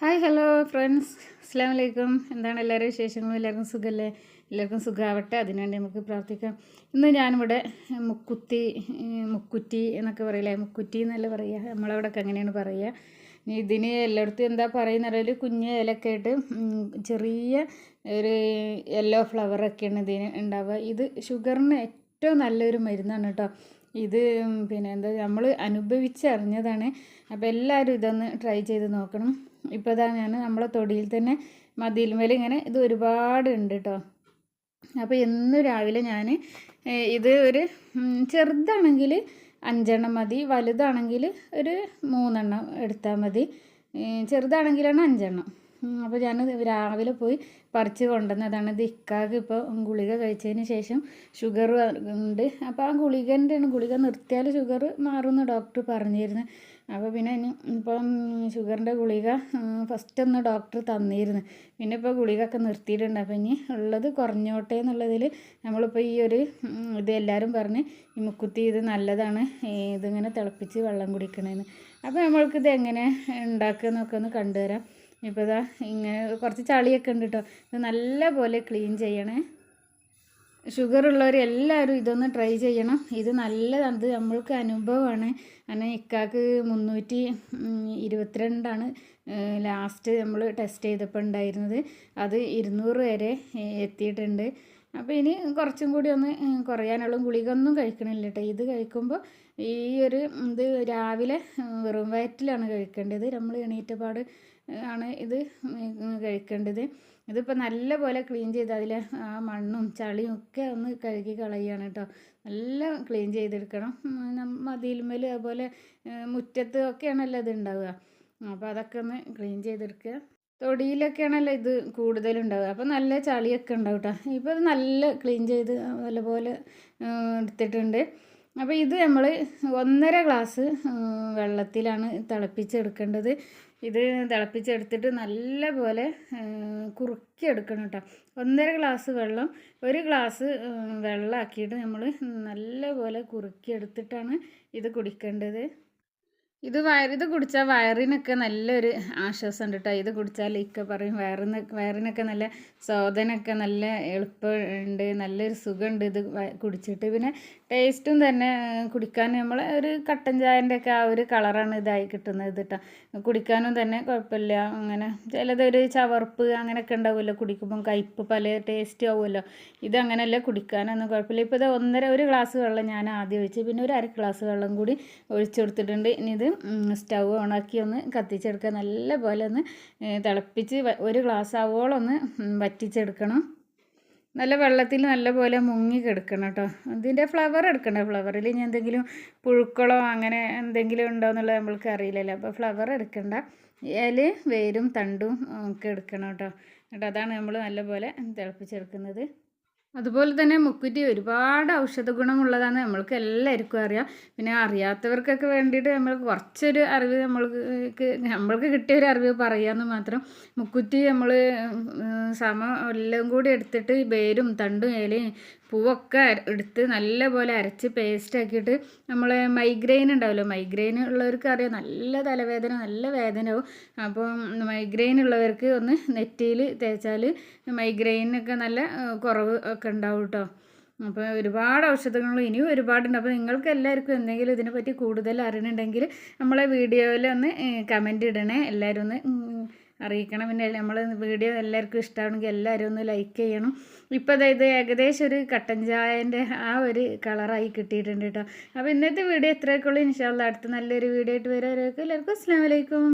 Hi hello friends അസ്സാം വലൈക്കും എന്താണ് എല്ലാവരും വിശേഷങ്ങളും? എല്ലാവർക്കും സുഖമല്ലേ എല്ലാവർക്കും സുഖമാവട്ടെ അതിനുവേണ്ടി നമുക്ക് പ്രാർത്ഥിക്കാം. ഇന്ന് ഞാനിവിടെ മുക്കുത്തി മുക്കുറ്റി എന്നൊക്കെ പറയില്ലേ? മുക്കുറ്റി എന്നല്ല പറയുക? നമ്മളവിടെയൊക്കെ അങ്ങനെയാണ് പറയുക. ഇതിന് എല്ലായിടത്തും എന്താ പറയുന്ന ഒരു കുഞ്ഞ് ഇലക്കെ ആയിട്ട് ചെറിയ ഒരു യെല്ലോ ഫ്ലവറൊക്കെയാണ് ഇതിന് ഉണ്ടാവുക. ഇത് ഷുഗറിന് ഏറ്റവും നല്ലൊരു മരുന്നാണ് കേട്ടോ. ഇത് പിന്നെ എന്താ നമ്മൾ അനുഭവിച്ചറിഞ്ഞതാണ്. അപ്പോൾ എല്ലാവരും ഇതൊന്ന് ട്രൈ ചെയ്ത് നോക്കണം. ഇപ്പോൾ ഇതാ ഞാൻ നമ്മളെ തൊടിയിൽ തന്നെ മതിലുമേൽ ഇങ്ങനെ ഇത് ഒരുപാട് ഉണ്ട് കേട്ടോ അപ്പോൾ എന്നും രാവിലെ ഞാൻ ഇത് ഒരു ചെറുതാണെങ്കിൽ അഞ്ചെണ്ണം മതി വലുതാണെങ്കിൽ ഒരു മൂന്നെണ്ണം എടുത്താൽ മതി. ചെറുതാണെങ്കിലാണ് അഞ്ചെണ്ണം. അപ്പോൾ ഞാൻ രാവിലെ പോയി പറിച്ച് കൊണ്ടുവന്നതാണ് ഇത് ഇക്കാക്ക് ഇപ്പോൾ ഗുളിക കഴിച്ചതിന് ശേഷം ഷുഗർ ഉണ്ട്. അപ്പോൾ ആ ഗുളികന്റെ ഗുളിക നിർത്തിയാൽ ഷുഗർ മാറുമെന്ന് ഡോക്ടർ പറഞ്ഞിരുന്നു. അപ്പോൾ പിന്നെ ഇപ്പം ഷുഗറിന്റെ ഗുളിക ഫസ്റ്റ് ഒന്ന് ഡോക്ടർ തന്നിരുന്നു. പിന്നെ ഇപ്പോൾ ഗുളിക ഒക്കെ നിർത്തിയിട്ടുണ്ട്. അപ്പോൾ ഇനി ഉള്ളത് കുറഞ്ഞോട്ടെ എന്നുള്ളതിൽ നമ്മളിപ്പോൾ ഈ ഒരു ഇത് എല്ലാവരും പറഞ്ഞ് ഈ മുക്കുത്തി ഇത് നല്ലതാണ് ഇതിങ്ങനെ തിളപ്പിച്ച് വെള്ളം കുടിക്കണേന്ന്. അപ്പോൾ നമ്മൾക്കിത് എങ്ങനെ ഉണ്ടാക്കുക എന്നൊക്കെ ഒന്ന് കണ്ടുതരാം. ഇപ്പോൾ ഇതാ ഇങ്ങനെ കുറച്ച് ചളിയൊക്കെ ഉണ്ട് കേട്ടോ ഇത് നല്ല പോലെ ക്ലീൻ ചെയ്യണേ. ഷുഗർ ഉള്ളവർ എല്ലാവരും ഇതൊന്ന് ട്രൈ ചെയ്യണം. ഇത് നല്ലതാണ്. ഇത് നമ്മൾക്ക് അനുഭവമാണ്. കാരണം ഇക്കാക്ക് മുന്നൂറ്റി ഇരുപത്തിരണ്ടാണ് ലാസ്റ്റ് നമ്മൾ ടെസ്റ്റ് ചെയ്തപ്പോൾ ഉണ്ടായിരുന്നത്. അത് ഇരുന്നൂറ് വരെ എത്തിയിട്ടുണ്ട്. അപ്പോൾ ഇനി കുറച്ചും കൂടി ഒന്ന് കുറയാനുള്ള ഗുളിക ഒന്നും കഴിക്കണില്ല കേട്ടോ ഇത് കഴിക്കുമ്പോൾ ഈ ഒരു ഇത് രാവിലെ വെറും വയറ്റിലാണ് കഴിക്കേണ്ടത്. നമ്മൾ എണീറ്റപാട് ആണ് ഇത് കഴിക്കേണ്ടത്. ഇതിപ്പോൾ നല്ല പോലെ ക്ലീൻ ചെയ്ത് അതിലെ ആ മണ്ണും ചളിയും ഒക്കെ ഒന്ന് കഴുകി കളയുകയാണ് കേട്ടോ നല്ല ക്ലീൻ ചെയ്തെടുക്കണം. മതിയിലുമ്മൽ അതുപോലെ മുറ്റത്ത് ഒക്കെയാണല്ലോ ഇത് ഉണ്ടാവുക. അപ്പോൾ അതൊക്കെ ഒന്ന് ക്ലീൻ ചെയ്തെടുക്കുക. തൊടിയിലൊക്കെയാണല്ലോ ഇത് കൂടുതലുണ്ടാവുക. അപ്പോൾ നല്ല ചളിയൊക്കെ ഉണ്ടാവും കേട്ടോ ഇപ്പോൾ ഇത് നല്ല ക്ലീൻ ചെയ്ത് നല്ലപോലെ എടുത്തിട്ടുണ്ട്. അപ്പോൾ ഇത് നമ്മൾ ഒന്നര ഗ്ലാസ് വെള്ളത്തിലാണ് തിളപ്പിച്ചെടുക്കേണ്ടത്. ഇത് തിളപ്പിച്ചെടുത്തിട്ട് നല്ല പോലെ കുറുക്കിയെടുക്കണം കേട്ടോ ഒന്നര ഗ്ലാസ് വെള്ളം ഒരു ഗ്ലാസ് വെള്ളമാക്കിയിട്ട് നമ്മൾ നല്ല പോലെ കുറുക്കിയെടുത്തിട്ടാണ് ഇത് കുടിക്കേണ്ടത്. ഇത് വയർ ഇത് കുടിച്ചാൽ വയറിനൊക്കെ നല്ലൊരു ആശ്വാസം ഉണ്ട് കേട്ടോ ഇത് കുടിച്ചാൽ ഇക്ക പറയും. വയറിന് വയറിനൊക്കെ നല്ല സോദനൊക്കെ നല്ല എളുപ്പമുണ്ട് നല്ലൊരു സുഖമുണ്ട് ഇത് കുടിച്ചിട്ട്. പിന്നെ ടേസ്റ്റും തന്നെ കുടിക്കാൻ നമ്മൾ ഒരു കട്ടൻ ചായന്റെ ഒക്കെ ആ ഒരു കളറാണ് ഇതായി കിട്ടുന്നത് കേട്ടോ കുടിക്കാനും തന്നെ കുഴപ്പമില്ല. അങ്ങനെ ചിലതൊരു ചവർപ്പ് അങ്ങനെയൊക്കെ ഉണ്ടാവുമല്ലോ. കുടിക്കുമ്പം കയ്പ്പ് പല ടേസ്റ്റ് ആവുമല്ലോ. ഇതങ്ങനെയല്ല കുടിക്കാനൊന്നും കുഴപ്പമില്ല. ഇപ്പോൾ ഇത് ഒന്നര ഒരു ഗ്ലാസ് വെള്ളം ഞാൻ ആദ്യം ഒഴിച്ച് പിന്നെ ഒരു അര ഗ്ലാസ് വെള്ളം കൂടി ഒഴിച്ചു കൊടുത്തിട്ടുണ്ട്. ഇനി ഇത് സ്റ്റൗ ഓണാക്കി ഒന്ന് കത്തിച്ചെടുക്കുക. നല്ല പോലെ ഒന്ന് തിളപ്പിച്ച് ഒരു ഗ്ലാസ് ആവോളം ഒന്ന് വറ്റിച്ചെടുക്കണം. നല്ല വെള്ളത്തിൽ നല്ല പോലെ മുങ്ങി കിടക്കണം കേട്ടോ ഇതിന്റെ ഫ്ലവർ എടുക്കണ്ട. ഫ്ലവറിൽ ഇനി എന്തെങ്കിലും പുഴുക്കളോ അങ്ങനെ എന്തെങ്കിലും ഉണ്ടോ എന്നുള്ളത് നമ്മൾക്ക് അറിയില്ലല്ലോ. അപ്പോൾ ഫ്ലവർ എടുക്കണ്ട. ഇല വേരും തണ്ടും ഒക്കെ എടുക്കണം കേട്ടോ എന്നിട്ട് അതാണ് നമ്മൾ നല്ലപോലെ തിളപ്പിച്ചെടുക്കുന്നത്. അതുപോലെ തന്നെ മുക്കുറ്റി ഒരുപാട് ഔഷധ ഗുണമുള്ളതാണ്. നമ്മൾക്ക് എല്ലാവർക്കും അറിയാം. പിന്നെ അറിയാത്തവർക്കൊക്കെ വേണ്ടിയിട്ട് നമ്മൾ കുറച്ചൊരു അറിവ് നമ്മൾക്ക് നമ്മൾക്ക് കിട്ടിയ ഒരു അറിവ് പറയാമെന്ന് മാത്രം മുക്കുറ്റി നമ്മൾ സമ എല്ലാം കൂടി എടുത്തിട്ട് വേരും തണ്ടും ഇലയും പൂവൊക്കെ എടുത്ത് നല്ലപോലെ അരച്ച് പേസ്റ്റ് ആക്കിയിട്ട് നമ്മൾ മൈഗ്രെയിൻ ഉണ്ടാവുമല്ലോ മൈഗ്രെയിൻ ഉള്ളവർക്ക് അറിയാം നല്ല തലവേദന നല്ല വേദനയാവും. അപ്പം മൈഗ്രെയിൻ ഉള്ളവർക്ക് ഒന്ന് നെറ്റിയിൽ തേച്ചാൽ മൈഗ്രെയിനൊക്കെ നല്ല കുറവ് ഒക്കെ ഉണ്ടാവും കേട്ടോ അപ്പോൾ ഒരുപാട് ഔഷധങ്ങൾ ഇനിയും ഒരുപാടുണ്ട്. അപ്പോൾ നിങ്ങൾക്ക് എല്ലാവർക്കും എന്തെങ്കിലും ഇതിനെപ്പറ്റി കൂടുതൽ അറിയണമെങ്കിൽ നമ്മളെ വീഡിയോയിൽ ഒന്ന് കമന്റ് ഇടണേ. എല്ലാവരും ഒന്ന് അറിയിക്കണം. പിന്നെ നമ്മൾ വീഡിയോ എല്ലാവർക്കും ഇഷ്ടമാണെങ്കിൽ എല്ലാവരും ഒന്ന് ലൈക്ക് ചെയ്യണം. ഇപ്പോൾ അതായത് ഏകദേശം ഒരു കട്ടൻ ചായന്റെ ആ ഒരു കളറായി കിട്ടിയിട്ടുണ്ട് കേട്ടോ അപ്പോൾ ഇന്നത്തെ വീഡിയോ ഇത്രയൊക്കെ ഉള്ളൂ. ഇൻഷാല്ല അടുത്ത നല്ലൊരു വീഡിയോ ആയിട്ട് വരാം എല്ലാവർക്കും അസ്സാം വലൈക്കും